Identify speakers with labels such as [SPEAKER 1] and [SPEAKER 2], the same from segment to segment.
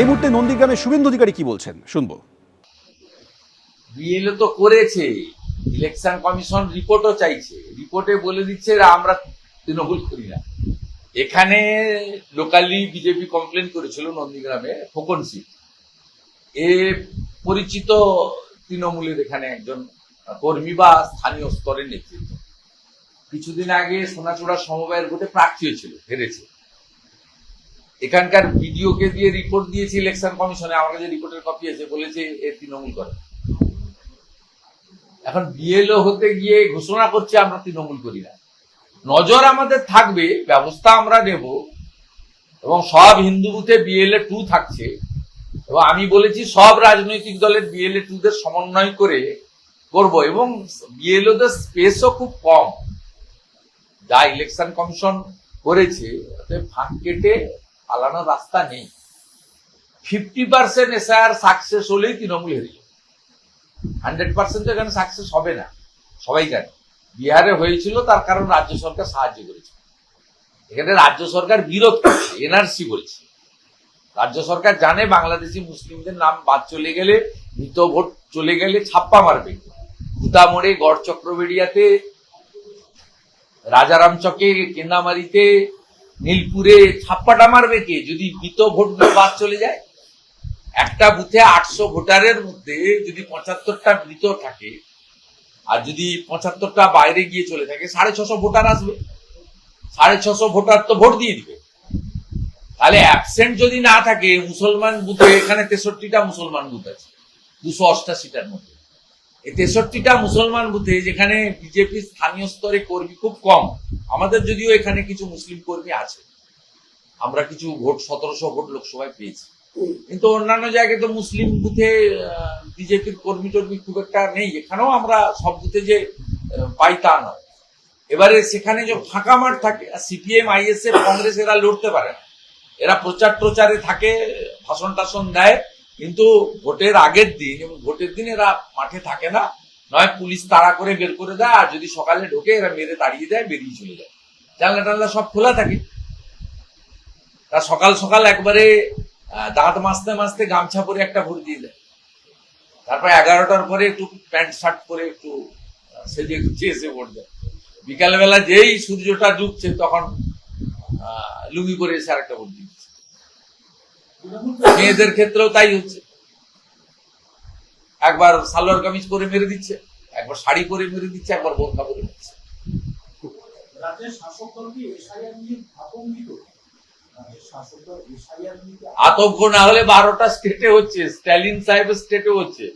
[SPEAKER 1] এই মুহূর্তে নন্দীগ্রামে শুভেন্দু অধিকারী কি বলছেন? শুনব।
[SPEAKER 2] বিএলও তো করেছে। ইলেকশন কমিশন রিপোর্টও চাইছে। রিপোর্টে বলে দিচ্ছে আমরা তৃণমূল করি না। এখানে লোকালি বিজেপি কমপ্লেন করেছিল নন্দীগ্রামে, ফোকন সিং। এ পরিচিত তৃণমূলের এখানে একজন কর্মী বা স্থানীয় স্তরের নেতৃত্ব। কিছুদিন আগে সোনাচূড়া সমবায়ের ভোটে প্রার্থী হয়েছিল, হেরেছে। এখানকার ভিডিওকে দিয়ে রিপোর্ট দিয়েছে ইলেকশন কমিশনে আমার কাছে রিপোর্টের কপি আছে, বলেছে এ তৃণমূল করে। এখন বিএলও হতে গিয়ে ঘোষণা করছে, আমরা তৃণমূল করি না। নজর আমাদের থাকবে, ব্যবস্থা আমরা নেব, এবং সব হিন্দু বুথে বিএলএ টু থাকছে। এবং আমি বলেছি, সব রাজনৈতিক দলের বিএলএ টু দের সমন্বয় করে করব, এবং বিএলও দের স্পেসও খুব কম। যা ইলেকশন কমিশন করেছে ফাঁক কেটে পালানোর রাস্তা নেই। ফিফটি পার্সেন্ট এসআর সাকসেস হলেই তৃণমূল হেরে হান্ড্রেড পার্সেন্ট এখানে সাকসেস হবে না। সবাই জানে। বিহারে হয়েছিল, তার কারণ রাজ্য সরকার সাহায্য করেছে। এখানে রাজ্য সরকার বিরোধ করছে, এনআরসি বলছে। রাজ্য সরকার জানে বাংলাদেশি মুসলিমদের নাম বাদ চলে গেলে মৃত ভোট চলে গেলে ছাপ্পা মারবে। খুদামোড়ে গড় চক্রবেড়িয়াতে রাজারাম চকে কেন্দামারিতে নীলপুরে ছাপ্পাটা মারবে কে? যদি মৃত ভোটগুলো বাদ চলে যায়? একটা বুথে আটশো ভোটারের মধ্যে যদি পঁচাত্তরটা মৃত থাকে, আর যদি পঁচাত্তরটা বাইরে গিয়ে চলে থাকে, সাড়ে ছশো ভোটার আসবে। সাড়ে ছশো ভোটার তো ভোট দিয়ে দিবে। তাহলে অ্যাবসেন্ট যদি না থাকে, মুসলমান বুথে এখানে তেষট্টিটা মুসলমান বুথ আছে। দুশো অষ্টাশিটার মধ্যে। তেষট্টিটা মুসলমান বুথে যেখানে বিজেপি স্থানীয় স্তরে কর্মী খুব কম, আমাদের যদিও এখানে কিছু মুসলিম কর্মী আছে। আমরা কিছু ভোট, সতেরোশো ভোট লোকসভায় পেয়েছি। কিন্তু অন্যান্য জায়গায় তো মুসলিম বুথে বিজেপির কর্মী টর্মী খুব একটা নেই। এখানেও আমরা সব বুথে যে পাই তা নয়। এবারে সেখানে যে ফাঁকা মাঠ থাকে সিপিএম, আইএসএফ, কংগ্রেস এরা লড়তে পারে না। এরা প্রচার প্রচারে থাকে ভাষণ টাষণ দেয়। কিন্তু ভোটের আগের দিন এবং ভোটের দিন এরা মাঠে থাকে না। নয়, পুলিশ তাড়া করে বের করে দেয়, আর যদি সকালে ঢোকে এরা মেরে তাড়িয়ে দেয়, বেরিয়ে চলে যায়। জানলা টানলা সব খোলা থাকে। তা সকাল সকাল একবারে দাঁত মাজতে মাজতে গামছা পরে একটা ভোট দিয়ে দেয়। তারপর এগারোটার পরে একটু প্যান্ট শার্ট পরে একটু সেজে গুছিয়ে এসে ভোট দেয়। বিকালবেলা যেই সূর্যটা ডুবছে তখন লুঙ্গি করে এসে আরেকটা ভোট দিচ্ছে মেয়েদের ক্ষেত্রেও তাই হচ্ছে। একবার সালোয়ার কামিজ পরে মেরে দিচ্ছে একবার শাড়ি পরে মেরে দিচ্ছে একবার বোরখা পরে দিচ্ছে। আতঙ্ক না হলে বারোটা স্টেটে হচ্ছে স্ট্যালিন সাহেবের স্টেটে হচ্ছে।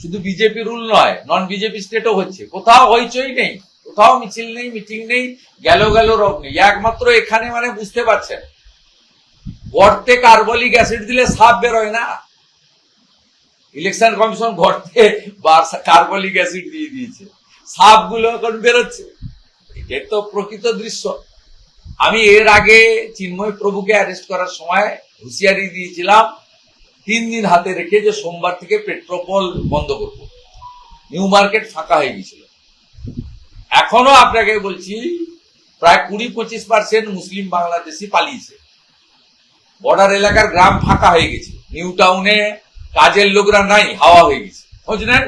[SPEAKER 2] শুধু বিজেপি রুল নয় নন বিজেপি স্টেটও হচ্ছে। কোথাও হইচই নেই কোথাও মিছিল নেই মিটিং নেই গেল গেল রোগ নেই। একমাত্র এখানে মানে বুঝতে পারছেন। গর্তে কার্বলিক অ্যাসিড দিলে সাপ বেরোয় না। ইলেকশন কমিশন গর্তে কার্বলিক অ্যাসিড দিয়ে দিয়েছে। সাপগুলো এখন বেরোচ্ছে। এটা তো প্রকৃত দৃশ্য। আমি এর আগে চিন্ময় প্রভুকে অ্যারেস্ট করার সময় হুঁশিয়ারি দিয়েছিলাম, তিন দিন হাতে রেখে যে সোমবার থেকে পেট্রোপল বন্ধ করব। নিউ মার্কেট ফাঁকা হয়ে গেছিল এখনও আপনাকে বলছি, প্রায় কুড়ি পঁচিশ পার্সেন্ট মুসলিম বাংলাদেশি পালিয়েছে। বর্ডার এলাকার গ্রাম ফাঁকা হয়ে গেছে। নিউ টাউনে কাজের লোকরা নাই, হাওয়া হয়ে গেছে। খোঁজ নেন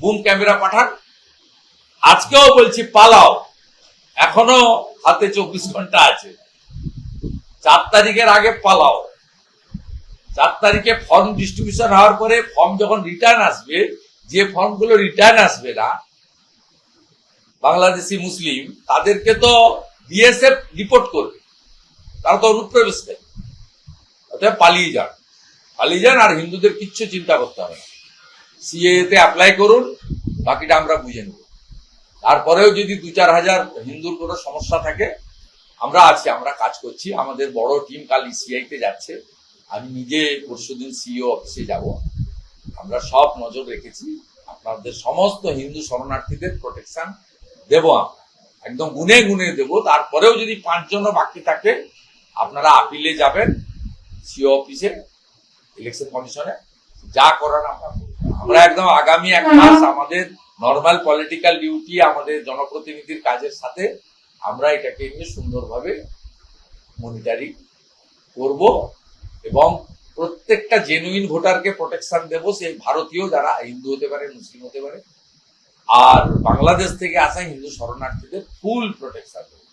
[SPEAKER 2] বুম ক্যামেরা পাঠান। আজকেও বলছি, পালাও। এখনও হাতে চব্বিশ ঘণ্টা আছে। চার তারিখের আগে পালাও। চার তারিখে ফর্ম ডিস্ট্রিবিউশন হওয়ার পরে ফর্ম যখন রিটার্ন আসবে, যে ফর্মগুলো রিটার্ন আসবে না, বাংলাদেশি মুসলিম, তাদেরকে তো বিএসএফ রিপোর্ট করবে। তারা তো অনুপ্রবেশ অতএব পালিয়ে যান। পালিয়ে যান আর হিন্দুদের কিচ্ছু চিন্তা করতে হবে না। সিএ তে অ্যাপ্লাই করুন, বাকিটা আমরা বুঝে নেব। তারপরেও যদি দু চার হাজার হিন্দুর কোনো সমস্যা থাকে, আমরা আছি, আমরা কাজ করছি। আমাদের বড় টিম কাল ইসিআই তে যাচ্ছে। আমি নিজে পরশুদিন সিইও অফিসে যাব। আমরা সব নজর রেখেছি। আপনাদের সমস্ত হিন্দু শরণার্থীদের প্রোটেকশন দেব আমরা। একদম গুনে গুনে দেব। তারপরেও যদি পাঁচজনও বাকি থাকে, আপনারা আপিলে যাবেন। সিও অফিসে ইলেকশন কমিশনে যা করার আমরা আমরা একদম আগামী এক মাস আমাদের নর্মাল পলিটিক্যাল ডিউটি আমাদের জনপ্রতিনিধির কাজের সাথে আমরা এটাকে নিয়ে সুন্দরভাবে মনিটারিং করব এবং প্রত্যেকটা জেনুইন ভোটারকে প্রোটেকশন দেবো। সে ভারতীয় যারা হিন্দু হতে পারে মুসলিম হতে পারে আর বাংলাদেশ থেকে আসা হিন্দু শরণার্থীদের ফুল প্রোটেকশন দেবো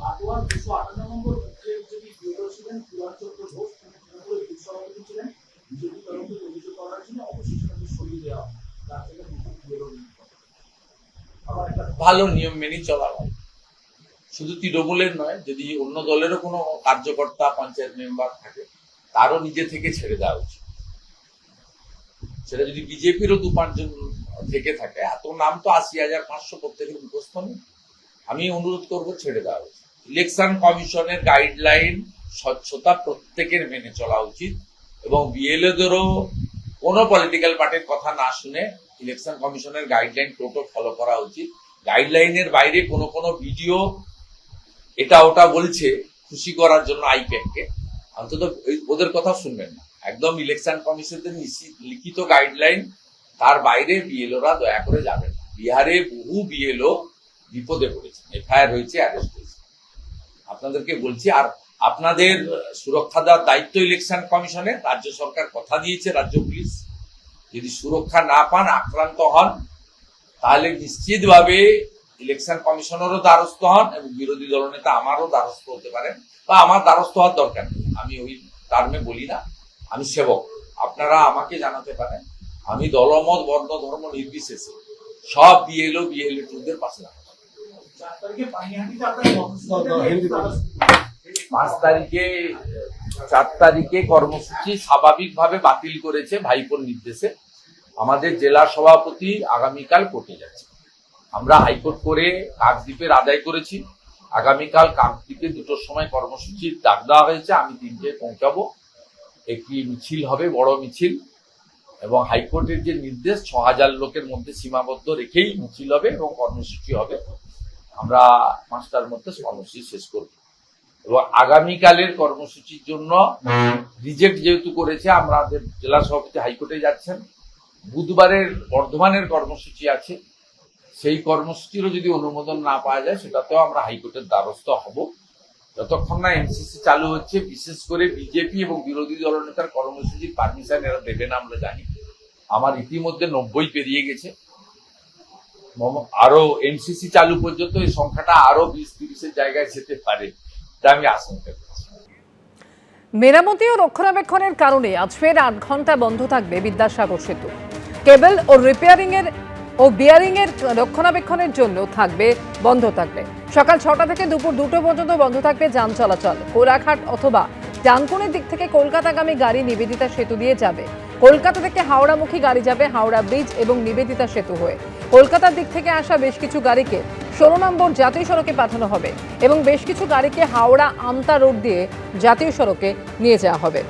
[SPEAKER 3] কাটোয়ার দুশো আটান্ন নম্বর বুথের যিনি বিএলও ছিলেন পুরাণচন্দ্র ঘোষ তিনি তৃণমূলের বুথ সভাপতি ছিলেন বিজেপি তরফে অভিযোগ করার জন্য অবশেষে তাকে সরিয়ে দেওয়া হয় তার থেকে নতুন বিএলও নিয়োগ করা হয়। আবার একটা
[SPEAKER 2] ভালো নিয়ম মেনে চলা হয়। শুধু তৃণমূলের নয়, যদি অন্য দলেরও কোনো কার্যকর্তা, পঞ্চায়েত মেম্বার থাকে, তারও নিজে থেকে ছেড়ে দেওয়া উচিত। সেটা যদি বিজেপিরও দু পাঁচজন থেকে থাকে, এত নাম তো আশি হাজার পাঁচশো প্রত্যেকের মুখস্থ নেই। আমি অনুরোধ করব ছেড়ে দেওয়া উচিত। ইলেকশন কমিশনের গাইডলাইন স্বচ্ছতা প্রত্যেকের মেনে চলা উচিত এবং বিএলওদেরও কোনো পলিটিক্যাল পার্টির কথা না শুনে ইলেকশন কমিশনের গাইডলাইন টোটো ফলো করা উচিত। গাইডলাইনের বাইরে কোনো কোনো ভিডিও এটা ওটা বলছে খুশি করার জন্য আইপ্যাককে অন্তত ওদের কথা শুনবেন না। একদম ইলেকশন কমিশনের লিখিত গাইডলাইন তার বাইরে বিএলওরা দয়া করে যাবেন। বিহারে বহু বিএলও বিপদে পড়েছে। এফআইআর হয়েছে অ্যারেস্ট হয়েছে। আপনাদেরকে বলছি, আর আপনাদের সুরক্ষা দেওয়ার দায়িত্ব ইলেকশন কমিশনের রাজ্য সরকার কথা দিয়েছে, রাজ্য পুলিশ। যদি সুরক্ষা না পান, আক্রান্ত হন তাহলে নিশ্চিতভাবে ইলেকশন কমিশনেরও দ্বারস্থ হন এবং বিরোধী দলনেতা আমারও দ্বারস্থ হতে পারেন বা আমার দ্বারস্থ হওয়ার দরকার নেই। আমি ওই টার্মে বলি না। আমি সেবক। আপনারা আমাকে জানাতে পারেন। আমি দলমত বর্ণ ধর্ম নির্বিশেষে সব বিএলও বিএলএ টুদের পাশে থাকব।
[SPEAKER 3] চার তারিখে কর্মসূচি
[SPEAKER 2] পাঁচ তারিখে চার তারিখে কর্মসূচি স্বাভাবিকভাবে বাতিল করেছে ভাইপোর নির্দেশে। আমাদের জেলা সভাপতি আগামীকাল কোর্টে যাচ্ছে। আমরা হাইকোর্ট করে কাকদ্বীপের আদায় করেছি। আগামীকাল কাকদ্বীপে দুটোর সময় কর্মসূচির ডাক দেওয়া হয়েছে। আমি তিনটে পৌঁছাবো। একটি মিছিল হবে, বড় মিছিল। এবং হাইকোর্টের যে নির্দেশ, ছ হাজার লোকের মধ্যে সীমাবদ্ধ রেখেই মিছিল হবে এবং কর্মসূচি হবে। আমরা পাঁচটার মধ্যে কর্মসূচি শেষ করব। এবং আগামীকালের কর্মসূচির জন্য রিজেক্ট যেহেতু করেছে, আমাদের জেলা সভাপতি হাইকোর্টে যাচ্ছেন। বুধবারের বর্ধমানের কর্মসূচি আছে। সেই কর্মসূচিরও যদি অনুমোদন না পাওয়া যায়, সেটাতেও আমরা হাইকোর্টের দ্বারস্থ হব। যতক্ষণ না এমসিসি চালু হচ্ছে, বিশেষ করে বিজেপি এবং বিরোধী দলনেতার কর্মসূচির পারমিশন এরা দেবে না আমরা জানি। আমার ইতিমধ্যে নব্বই পেরিয়ে গেছে। আরও এমসিসি চালু পর্যন্ত এই সংখ্যাটা আরও বিশ তিরিশের জায়গায় যেতে পারে তা আমি আশঙ্কা করছি।
[SPEAKER 4] মেরামতি ও রক্ষণাবেক্ষণের কারণে আজ ফের আট ঘণ্টা বন্ধ থাকবে বিদ্যাসাগর সেতু। কেবল ও রিপেয়ারিং এর ও বিয়ারিং এর রক্ষণাবেক্ষণের জন্য থাকবে, বন্ধ থাকবে। সকাল ছটা থেকে দুপুর দুটো পর্যন্ত বন্ধ থাকবে যান চলাচল। কোলাঘাট অথবা ডানকুনির দিক থেকে কলকাতাগামী গাড়ি নিবেদিতা সেতু দিয়ে যাবে। কলকাতা থেকে হাওড়ামুখী গাড়ি যাবে হাওড়া ব্রিজ এবং নিবেদিতা সেতু হয়ে। কলকাতার দিক থেকে আসা বেশ কিছু গাড়িকে ষোলো নম্বর জাতীয় সড়কে পাঠানো হবে এবং বেশ কিছু গাড়িকে হাওড়া আমতা রোড দিয়ে জাতীয় সড়কে নিয়ে যাওয়া হবে।